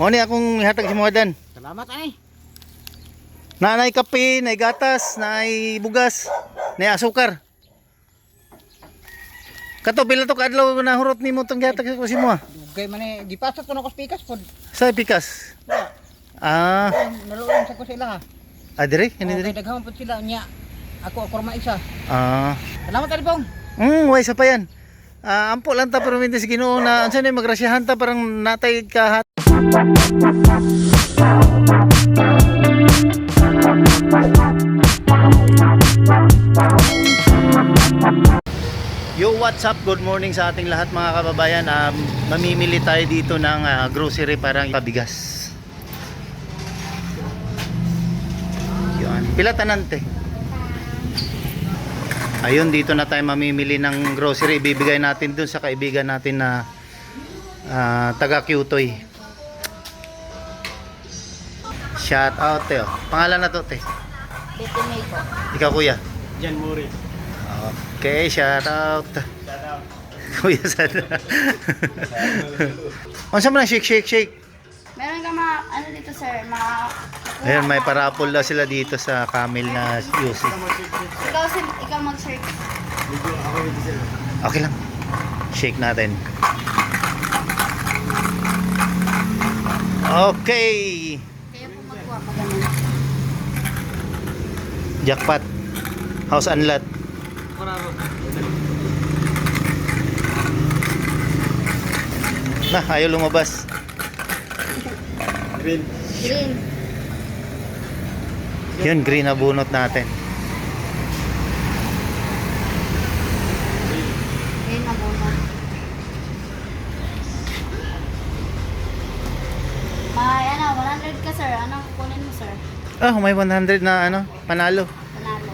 Mo ni akong ihatag si Muadan. Salamat ay. Nanay kape, nay gatas, nay bugas, nay asukar. Kato pila to kadlaw na hurot nimo tong gihatag ko si mo. ah? Dugay man eh gipasok ko na ko spikas pod. Sa pikas. Ah, Naluon sa ko sila ha. ah dire, Oh, kini dire. kay daghang pod sila nya. Ako ako ra isa. Ah. Salamat ali pong. Mm, way sa pa yan. Ah, ampo lang ta pero mintis Ginoo na unsa ni magrasyahan ta parang natay ka. Yo, what's up? Good morning sa ating lahat mga kababayan. Um, mamimili tayo dito ng ah, grocery parang pabigas. Yun. Pila tanante? Ayun, dito na tayo mamimili ng grocery. Ibibigay natin dun sa kaibigan natin na ah, taga Kyutoy. Shout out, Teo. Pangalan na to, te. Titi May po. Ikaw, kuya. Jan Muri. Okay, shout out. Kuya sana. Ano mo na shake, shake, shake. Meron ka mga, ano dito sir, mga... Ayun, may parapol daw sila dito sa camel na UC. Ikaw, sir, ikaw mag-search. Okay lang. Shake natin. Okay. Kayo po magkuha pa ganun. Jackpot. House and lot. Pararo. Na, ayaw lumabas. Green. Green. Yun, green na bunot natin. Green na bono. May ano, 100 ka sir. Anong kukunin mo Ah, may 100 na ano, panalo. Panalo.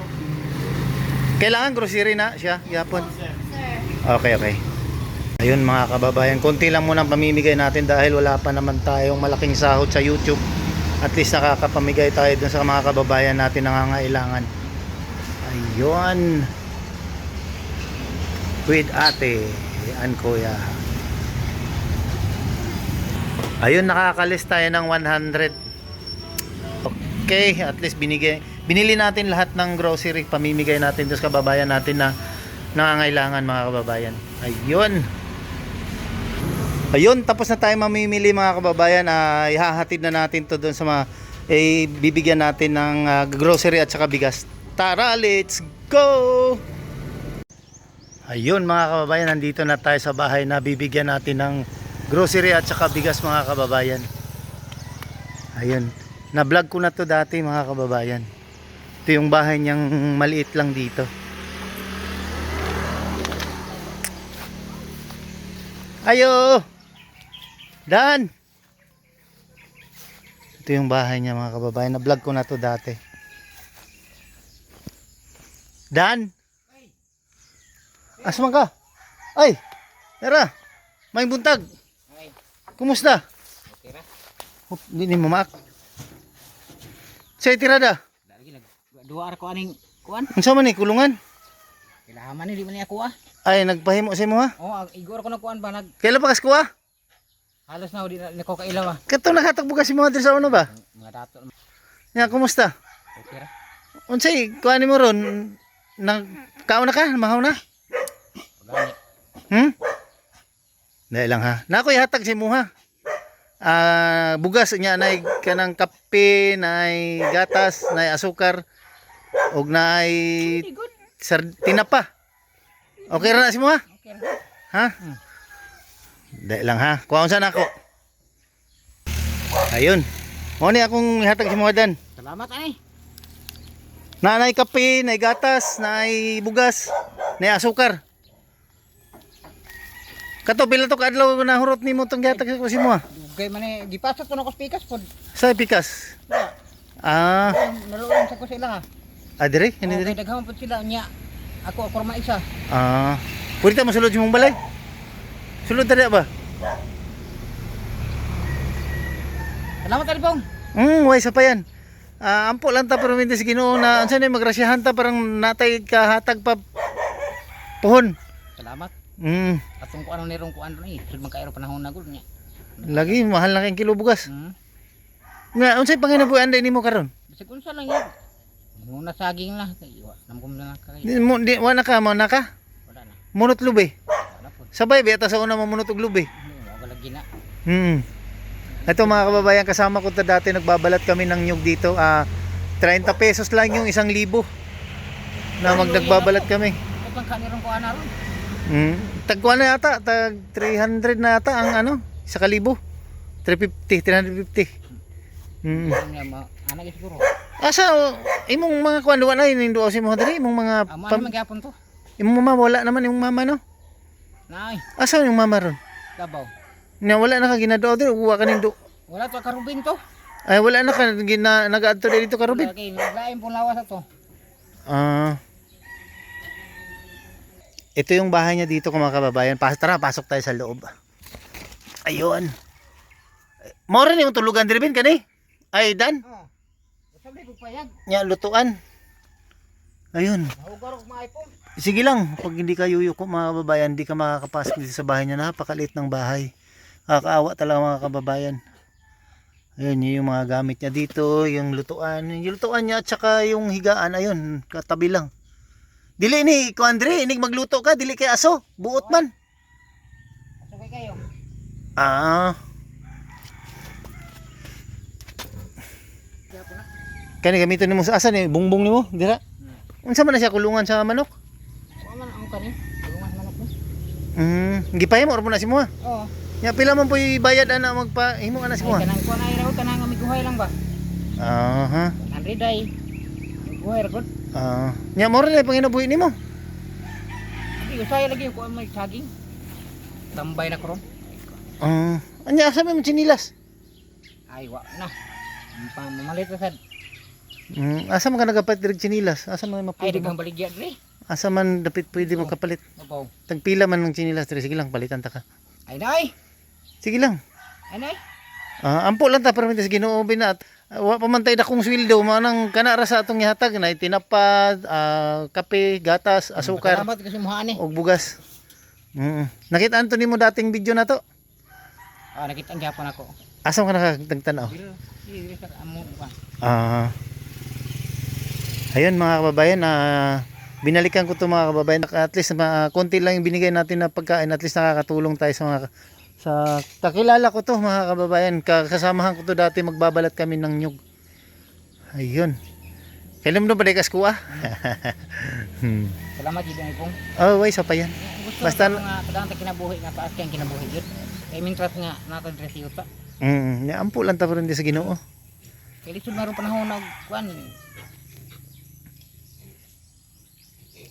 Kailangan grocery na siya, yapon. Sir. Okay, okay. Ayun mga kababayan, konti lang muna ang pamimigay natin dahil wala pa naman tayong malaking sahod sa YouTube. At least nakakapamigay tayo dun sa mga kababayan natin nangangailangan. Ayun. With ate and kuya. Ayun, nakakalis tayo ng 100. Okay, at least binigay, binili natin lahat ng grocery, pamimigay natin doon sa kababayan natin na nangangailangan mga kababayan. Ayun. Ayun, tapos na tayo mamimili mga kababayan. Ah, ihahatid na natin to doon sa mga eh, bibigyan natin ng ah, grocery at saka bigas. Tara, let's go! Ayun mga kababayan, nandito na tayo sa bahay na bibigyan natin ng grocery at saka bigas mga kababayan. Ayun, na-vlog ko na to dati mga kababayan. Ito yung bahay niyang maliit lang dito. Ayo! Dan! Ito yung bahay niya mga kababayan. Na-vlog ko na to dati. Dan! Asman ka? Ay! Tara! May buntag! Kumusta? Okay ra. Hindi ni mamak. Sa tirada. Lagi nag duwa ra ko aning kuan. Ang sama ni kulungan. Kailangan man ni di man ni ako ah. Ay, nagpahimo sa mo ha? Oh, ang igor ko na kuan ba nag Kailan pa kas kuha? halos na di na ko kailaw ah. Kato nakatakbo kasi mga diri sa ano ba? Mga dato. Nga, kumusta? Okay ra. Unsay, kuha mo ron? Nang, kaon na ka? Mahaw na? Gani. Hmm? Dahil lang ha. Na ako ihatag si mo ha. Ah, bugas niya nay kanang kape, nay gatas, nay asukar, og nay sar tinapa. Okay ra na si mo ha? Ha? Dahil lang ha. Kuha saan ako. Ayun. Mo ni akong ihatag si mo dan. Salamat ay. Nanay kape, nay gatas, nay bugas, nay asukar. Kato pila to kadlaw na hurot nimo tong gihatag ko si mo. ah? Dugay man eh gipasok ko na ko spikas pod. Sa pikas. Ah, Naluon sa ko sila ha. ah dire, Oh, hindi dire. kay daghang pod sila nya. Ako ako ra isa. Ah, pwede ta masulod sa mong balay. Sulod tadi ba? Salamat ali pong. Hmm, way sa pa yan. Ah, ampo lang ta pero mintis Ginoo na unsa ni magrasyahan ta parang natay ka hatag pa puhon. Salamat. Hmm. Atong kuan ni rong kuan ni. Sud man panahon na gud nya. Lagi mahal na kayong kilo bugas. Hmm. Nga unsay panginabuhi anda nimo karon? Bisag unsa lang yan. Muna saging lang. Kay iwa. Namkom na lang kay. Di mo di wa na ka mo na ka. Wala na. Munot lubi. Wala po. Sabay bi ata sa una mamunot og lubi. Wala lagi na. Hmm. Ito mga kababayan, kasama ko ta dati nagbabalat kami ng nyug dito. Ah, 30 pesos lang yung isang libo. Na mag nagbabalat kami. Ito pang kanirong ko ana ron. Hmm. Tagkuan na yata, tag 300 na yata ang ano, isa kalibo. 350, 350. Hmm. Ano nga ma ana siguro. Asa oh, imong mga kuan duwa na yun duwa si mo diri imong mga Amo pam, naman gyapon to. imong mama wala naman imong mama no. Nay, Asa yung mama ron? dabaw. Nya wala na ka ginadoo diri uwa ka nindo. Wala to karubin to. Ay wala na ka gina nagaadto dito ka Robin. Lagi naglaim pong lawas ato. Ah. ito yung bahay niya dito mga kababayan. Pas tara, pasok tayo sa loob. Ayun. Mora ni yung tulugan diri kani. Ay dan, Oh. Sabi ko payag. nya lutuan. Ayun. Ko. Sige lang, pag hindi ka yuyuko mga kababayan, hindi ka makakapasok dito sa bahay niya. Napakaliit ng bahay. Kakaawa talaga mga kababayan. Ayun, yun yung mga gamit niya dito, yung lutuan. Yung lutuan niya at saka yung higaan, ayun, katabi lang. Dili ni, ko Andre, inig magluto ka, dili kay aso, buot man. Ah, kani gamiton nimo sa asa ni bungbong nimo, dira. Unsa man na siya kulungan sa manok? Wa man ang kanin. Tulungan manok mo. Hmm, gipay mo or mo na si mo. Oo. Nya pila man po bayad ana magpa himo ana si mo. Ay kanang kuan ay raw kanang amiguhay lang ba? Aha. 100 ay. Amiguhay ra gud. Ah, nya mo rin panginabuhi nimo. Di usay lagi ko may saging. Tambay na karon. Ah, anya asa man chinilas? Ay wa na. Pa mamalit ra sad. Mm, asa man ka nagapalit direk chinilas? Asa man Ay mapili mo? dagang baligya dre. Asa man dapit pwede mo kapalit? Babaw. Tagpila man ng chinilas dire sige lang palitan ta ka. Ay nay. Sige lang. Ay nay. Ah, ampo lang ta para sa Ginoo binat. Uh, wa pa man tay dakong sweldo manang kana ra sa atong gihatag na tinapad, ah, kape, gatas, asukar Salamat kasi muhaan eh. ug bugas. Mm. Nakita anto nimo dating video na to. Ah nakita ang gyapon ako. Asa ka nakatagtanaw? Ah. ayun mga kababayan, ah, binalikan ko to mga kababayan. At least ma, konti lang yung binigay natin na pagkain. At least nakakatulong tayo sa mga sa kakilala ko to mga kababayan. Ka- Kasamahan ko to dati magbabalat kami ng nyug. Ayun. Kailan mo ba dekas kuha? hmm. Salamat jud ay pong. Oh, way sa pa yan. Gusto Basta- Basta nga kadang kinabuhi nga paas kinabuhi jud. Kay mintras nga nato dre si uta. Mm, ya ampo lang ta rin sa Ginoo. Kay lisod maron panahon nag kuan.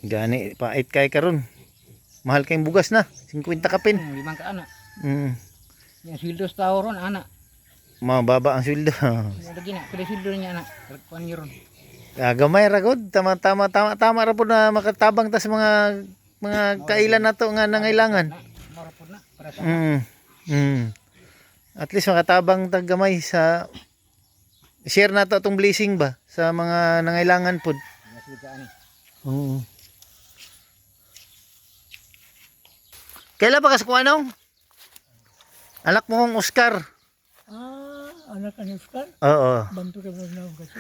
Gani pait kay karon. Mahal kayong bugas na, 50 kapin. Hmm, limang ka ana. Mm. Yung sweldo sa tao ron ana. Mababa ang sweldo. Lagi na kay sweldo niya ana. Kuan niyo ron. Ah, gamay ra gud tama tama tama tama ra pud na makatabang ta sa mga mga kailan nato nga nangailangan. Na, mara po na para sa Mm. Mm. At least makatabang tag gamay sa share nato atong blessing ba sa mga nangailangan ani. Oo. Kailan pa kas kuanong? Anak mo kong Oscar. Ah, anak ni Oscar. Oo. Bantu ka mo na kasi.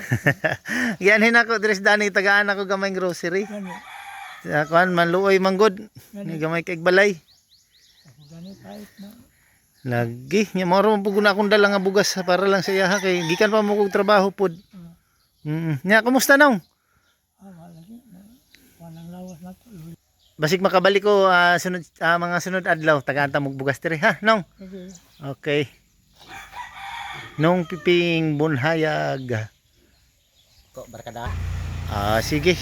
Yan hinako dres dani tagaan ako gamay grocery. Gani, kuan manluoy manggod. Ni gamay kay balay. gani kahit na. Lagi, nya maro mo pug na akong dala nga bugas para lang sa iya ha, kay gikan pa mo kog trabaho pod. Mm. Nya kumusta nong? Basig makabalik ko ah, sunod ah, mga sunod adlaw tagaan ta mog bugas diri ha, nong. Okay. Nong piping bunhayag. Ko barkada. Ah, sige.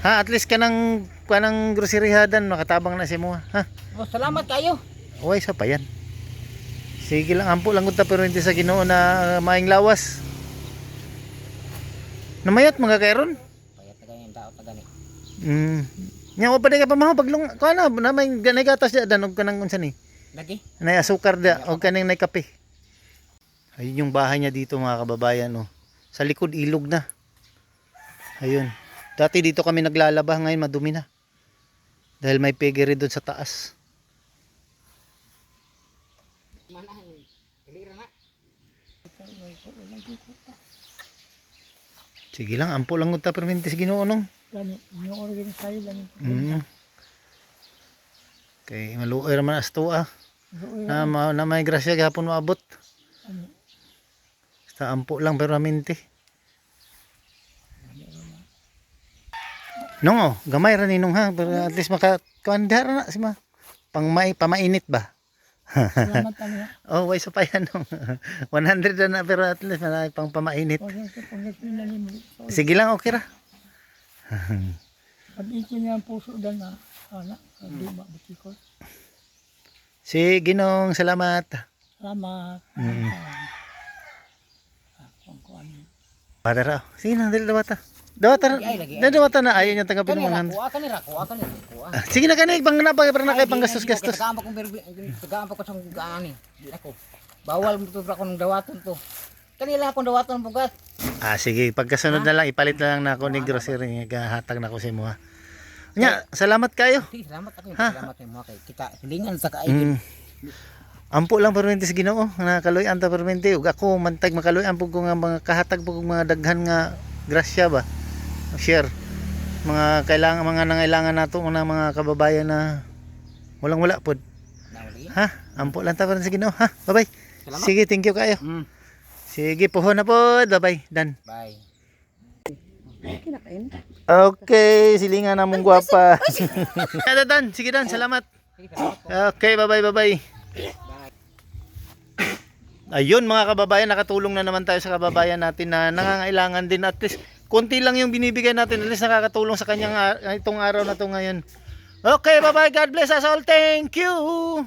Ha, at least kanang kanang grocery hadan makatabang na si mo ha. Oh, salamat kayo. Uy, sa pa yan. Sige lang, ampo lang ta pero hindi sa Ginoo na maing lawas. Namayat mga kairon. Payat na ganyan tao ta gani. Mm. Nya pa ka pamahaw paglong ko ano na may ganay gatas da danog kanang unsa ni. Lagi. Nay asukar da o kaning nay kape. Ayun yung bahay niya dito mga kababayan oh. Sa likod ilog na. Ayun. Dati dito kami naglalaba ngayon madumi na. Dahil may piggery doon sa taas. Mana may kulo lagi ko pa. Sige lang, ampo lang ta permente sa Ginoo nong. Gani, yung organ sa'yo lang. Mm. Kay maluoy ra man asto ah. Na, ma, na may grasya gahapon maabot. Ano? Basta ampo lang peramente. Nong oh, gamay ra ninong ha, pero at least maka kuandar na si ma. Pang may pamainit ba? Salamat ano. Oh, way sa pa yan nong. 100 na na pero at least malay pang pamainit. Na. Sige lang, okay ra. Pag ito niya ang puso dan na, anak, hindi mabuti ko. Si Ginong, salamat. Salamat. Mm. Ah, kung kuan. Para ra. Sige na, dali dawata. Dawata. Ay, lagi, ay. Dawata na ayaw niya tanggapin ng Kanira, 100. kuha, kanira, kuha, kanira, kuha. Ah, Sige na kanay, pang na para na kay pang gastos gastos. Tagaan pa kong berbi, tagaan pa ko sa gaani. Ako. Bawal mo to ako ng dawaton to. Kanila akong dawaton ng bugas. Ah, sige, pagkasunod na lang ipalit na lang na ako ni grocery nga hatag na ko sa imo ha. Nya, salamat kayo. Salamat ako. Salamat sa mga kay kita. Hilingan sa kaigin. Mm. Ampo lang permente sa Ginoo, nakakaloy-an ta permente ug ako mantag makaloy-an pug ko nga mga kahatag pug mga daghan nga grasya ba. Share mga kailangan mga nangailangan nato mga mga kababayan na walang wala pod. Ha? Ampo lang ta permente sa Ginoo ha. Bye-bye. Salamat. Sige, thank you kayo. Mm. Sige, puho na po. Bye-bye. Dan. Bye. Okay, silingan na mong gwapa. Kada Dan, sige Dan, salamat. Okay, bye-bye, bye-bye. Bye. Ayun mga kababayan, nakatulong na naman tayo sa kababayan natin na nangangailangan din at least konti lang yung binibigay natin at least nakakatulong sa kanyang ah, itong araw na to ngayon. Okay, bye-bye. God bless us all. Thank you.